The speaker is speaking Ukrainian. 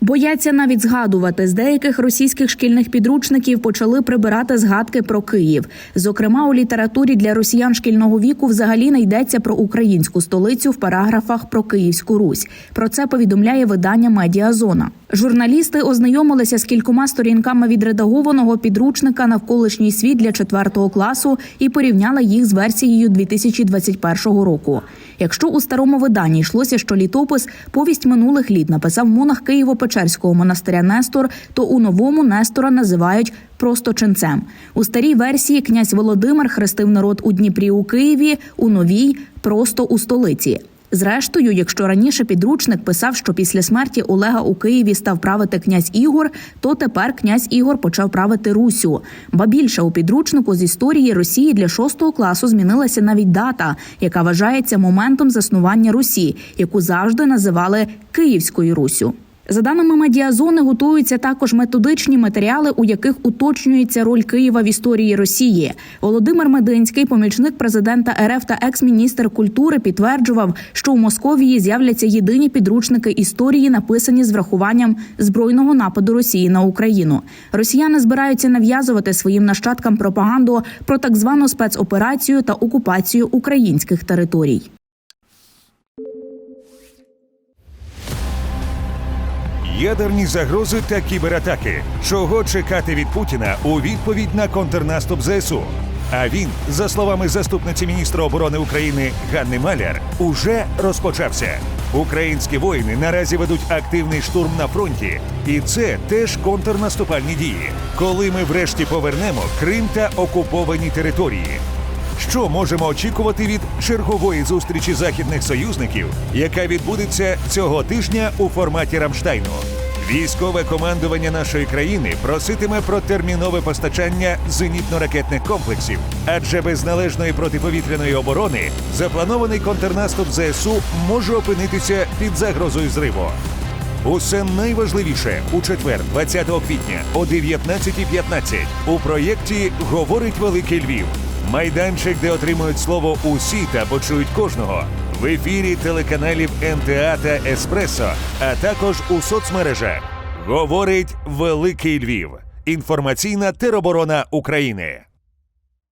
Бояться навіть згадувати з деяких російських шкільних підручників почали прибирати згадки про Київ. Зокрема, у літературі для росіян шкільного віку взагалі не йдеться про українську столицю в параграфах про Київську Русь. Про це повідомляє видання Медіазона. Журналісти ознайомилися з кількома сторінками відредагованого підручника навколишній світ для четвертого класу і порівняли їх з версією 2021 року. Якщо у старому виданні йшлося, що літопис повість минулих літ написав монах Києво-Печерського монастиря Нестор, то у новому Нестора називають просто ченцем. У старій версії князь Володимир хрестив народ у Дніпрі у Києві, у новій просто у столиці. Зрештою, якщо раніше підручник писав, що після смерті Олега у Києві став правити князь Ігор, то тепер князь Ігор почав правити Русю. Ба більше у підручнику з історії Росії для шостого класу змінилася навіть дата, яка вважається моментом заснування Русі, яку завжди називали Київською Руссю. За даними медіазони, готуються також методичні матеріали, у яких уточнюється роль Києва в історії Росії. Володимир Мединський, помічник президента РФ та екс-міністр культури, підтверджував, що у Московії з'являться єдині підручники історії, написані з врахуванням збройного нападу Росії на Україну. Росіяни збираються нав'язувати своїм нащадкам пропаганду про так звану спецоперацію та окупацію українських територій. Ядерні загрози та кібератаки. Чого чекати від Путіна у відповідь на контрнаступ ЗСУ? А він, за словами заступниці міністра оборони України Ганни Маляр, уже розпочався. Українські воїни наразі ведуть активний штурм на фронті, і це теж контрнаступальні дії, коли ми врешті повернемо Крим та окуповані території. Що можемо очікувати від чергової зустрічі західних союзників, яка відбудеться цього тижня у форматі Рамштайну? Військове командування нашої країни проситиме про термінове постачання зенітно-ракетних комплексів, адже без належної протиповітряної оборони запланований контрнаступ ЗСУ може опинитися під загрозою зриву. Усе найважливіше у четвер, 20 квітня о 19.15 у проєкті Говорить Великий Львів. Майданчик, де отримують слово усі та почують кожного. В ефірі телеканалів НТА та Еспресо, а також у соцмережах. Говорить Великий Львів. Інформаційна тероборона України.